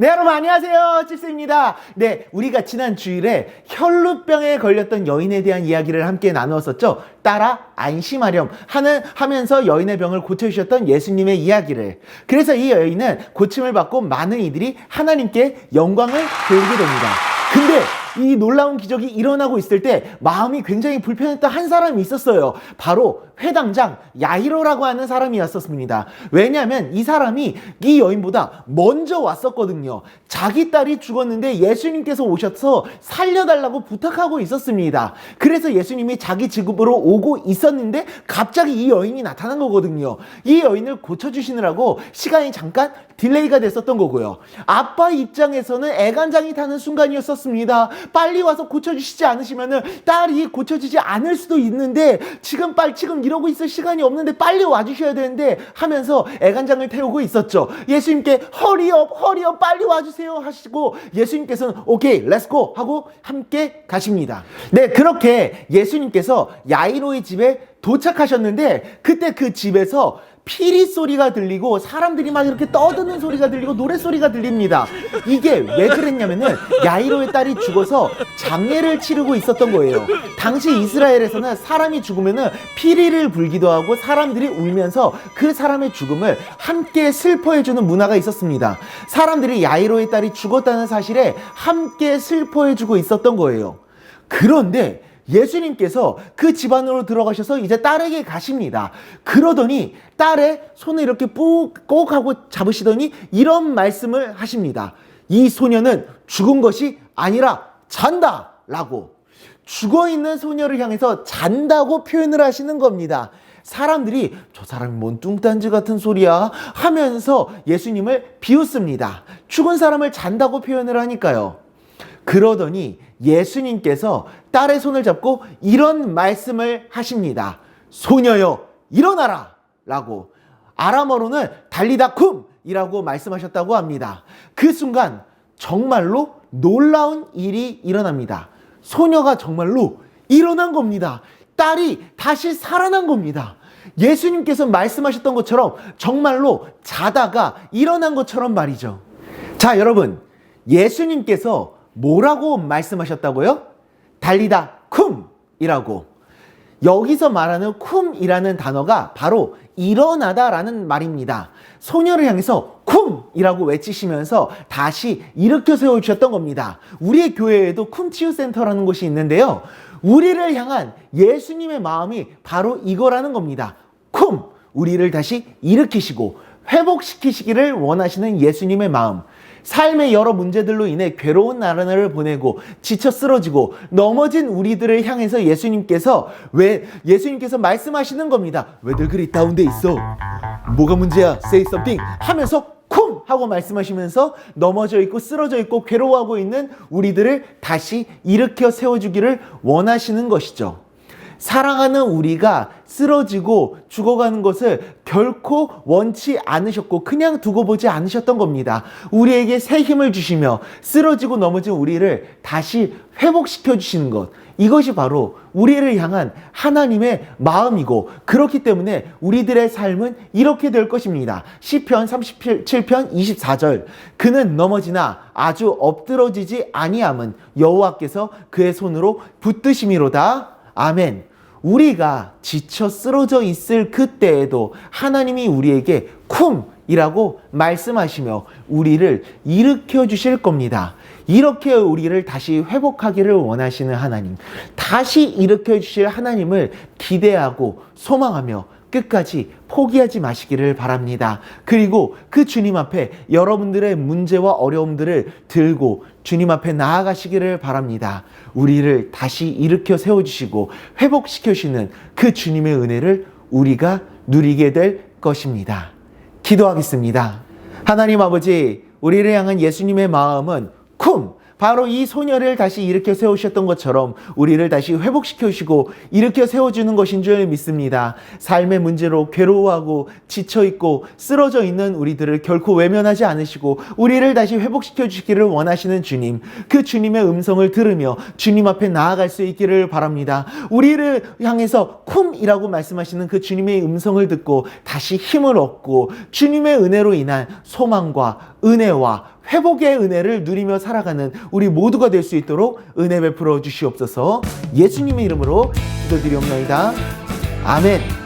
네, 여러분 안녕하세요. 찝스입니다. 네, 우리가 지난 주일에 혈루병에 걸렸던 여인에 대한 이야기를 함께 나누었었죠. 따라 안심하렴 하는 하면서 여인의 병을 고쳐 주셨던 예수님의 이야기를. 그래서 이 여인은 고침을 받고 많은 이들이 하나님께 영광을 돌리게 됩니다. 근데 이 놀라운 기적이 일어나고 있을 때 마음이 굉장히 불편했던 한 사람이 있었어요. 바로 회당장 야이로라고 하는 사람이었었습니다. 왜냐하면 이 사람이 이 여인보다 먼저 왔었거든요. 자기 딸이 죽었는데 예수님께서 오셔서 살려달라고 부탁하고 있었습니다. 그래서 예수님이 자기 집으로 오고 있었는데 갑자기 이 여인이 나타난 거거든요. 이 여인을 고쳐주시느라고 시간이 잠깐 딜레이가 됐었던 거고요. 아빠 입장에서는 애간장이 타는 순간이었었습니다. 빨리 와서 고쳐주시지 않으시면은 딸이 고쳐지지 않을 수도 있는데 지금 빨리 지금 이러고 있을 시간이 없는데 빨리 와주셔야 되는데 하면서 애간장을 태우고 있었죠. 예수님께 허리업 허리업 빨리 와주세요 하시고 예수님께서는 오케이 렛츠고 하고 함께 가십니다. 네 그렇게 예수님께서 야이로의 집에 도착하셨는데 그때 그 집에서 피리 소리가 들리고 사람들이 막 이렇게 떠드는 소리가 들리고 노래 소리가 들립니다. 이게 왜 그랬냐면은 야이로의 딸이 죽어서 장례를 치르고 있었던 거예요. 당시 이스라엘에서는 사람이 죽으면은 피리를 불기도 하고 사람들이 울면서 그 사람의 죽음을 함께 슬퍼해주는 문화가 있었습니다. 사람들이 야이로의 딸이 죽었다는 사실에 함께 슬퍼해주고 있었던 거예요. 그런데 예수님께서 그 집안으로 들어가셔서 이제 딸에게 가십니다. 그러더니 딸의 손을 이렇게 꾹 하고 잡으시더니 이런 말씀을 하십니다. 이 소녀는 죽은 것이 아니라 잔다! 라고. 죽어 있는 소녀를 향해서 잔다고 표현을 하시는 겁니다. 사람들이 저 사람이 뭔 뚱딴지 같은 소리야 하면서 예수님을 비웃습니다. 죽은 사람을 잔다고 표현을 하니까요. 그러더니 예수님께서 딸의 손을 잡고 이런 말씀을 하십니다. 소녀여, 일어나라! 라고. 아람어로는 달리다 쿰이라고 말씀하셨다고 합니다. 그 순간 정말로 놀라운 일이 일어납니다. 소녀가 정말로 일어난 겁니다. 딸이 다시 살아난 겁니다. 예수님께서 말씀하셨던 것처럼 정말로 자다가 일어난 것처럼 말이죠. 자, 여러분. 예수님께서 뭐라고 말씀하셨다고요? 달리다 쿰이라고. 여기서 말하는 쿰이라는 단어가 바로 일어나다라는 말입니다. 소녀를 향해서 쿰이라고 외치시면서 다시 일으켜 세워 주셨던 겁니다. 우리의 교회에도 쿰치유 센터라는 곳이 있는데요. 우리를 향한 예수님의 마음이 바로 이거라는 겁니다. 쿰! 우리를 다시 일으키시고 회복시키시기를 원하시는 예수님의 마음. 삶의 여러 문제들로 인해 괴로운 나라를 보내고 지쳐 쓰러지고 넘어진 우리들을 향해서 예수님께서 왜 예수님께서 말씀하시는 겁니다. 왜들 그리 다운돼 있어? 뭐가 문제야? Say something 하면서 쿵 하고 말씀하시면서 넘어져 있고 쓰러져 있고 괴로워하고 있는 우리들을 다시 일으켜 세워주기를 원하시는 것이죠. 사랑하는 우리가 쓰러지고 죽어가는 것을 결코 원치 않으셨고 그냥 두고 보지 않으셨던 겁니다. 우리에게 새 힘을 주시며 쓰러지고 넘어진 우리를 다시 회복시켜 주시는 것. 이것이 바로 우리를 향한 하나님의 마음이고 그렇기 때문에 우리들의 삶은 이렇게 될 것입니다. 시편 37편 24절 그는 넘어지나 아주 엎드러지지 아니함은 여호와께서 그의 손으로 붙드심이로다. 아멘. 우리가 지쳐 쓰러져 있을 그때에도 하나님이 우리에게 쿰이라고 말씀하시며 우리를 일으켜 주실 겁니다. 이렇게 우리를 다시 회복하기를 원하시는 하나님, 다시 일으켜 주실 하나님을 기대하고 소망하며 끝까지 포기하지 마시기를 바랍니다. 그리고 그 주님 앞에 여러분들의 문제와 어려움들을 들고 주님 앞에 나아가시기를 바랍니다. 우리를 다시 일으켜 세워주시고 회복시켜주시는 그 주님의 은혜를 우리가 누리게 될 것입니다. 기도하겠습니다. 하나님 아버지, 우리를 향한 예수님의 마음은 쿵! 바로 이 소녀를 다시 일으켜 세우셨던 것처럼 우리를 다시 회복시켜 주시고 일으켜 세워주는 것인 줄 믿습니다. 삶의 문제로 괴로워하고 지쳐있고 쓰러져 있는 우리들을 결코 외면하지 않으시고 우리를 다시 회복시켜 주시기를 원하시는 주님, 그 주님의 음성을 들으며 주님 앞에 나아갈 수 있기를 바랍니다. 우리를 향해서 쿰이라고 말씀하시는 그 주님의 음성을 듣고 다시 힘을 얻고 주님의 은혜로 인한 소망과 은혜와 회복의 은혜를 누리며 살아가는 우리 모두가 될 수 있도록 은혜 베풀어 주시옵소서 예수님의 이름으로 기도드리옵나이다. 아멘.